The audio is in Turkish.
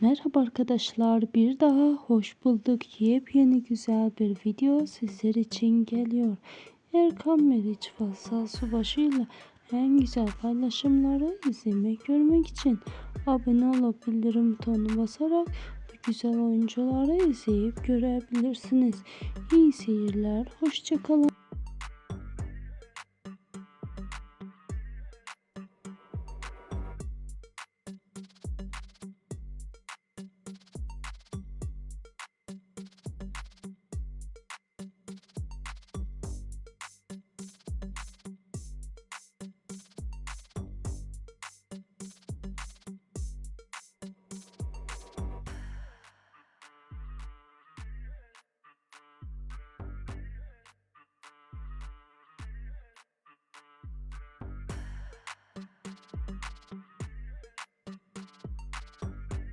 Merhaba arkadaşlar bir daha hoş bulduk yepyeni güzel bir video sizler için geliyor. Erkan Meriç Fasal Subaşı ile en güzel paylaşımları izlemek görmek için abone olup bildirim butonuna basarak bu güzel oyuncuları izleyip görebilirsiniz. İyi seyirler hoşçakalın.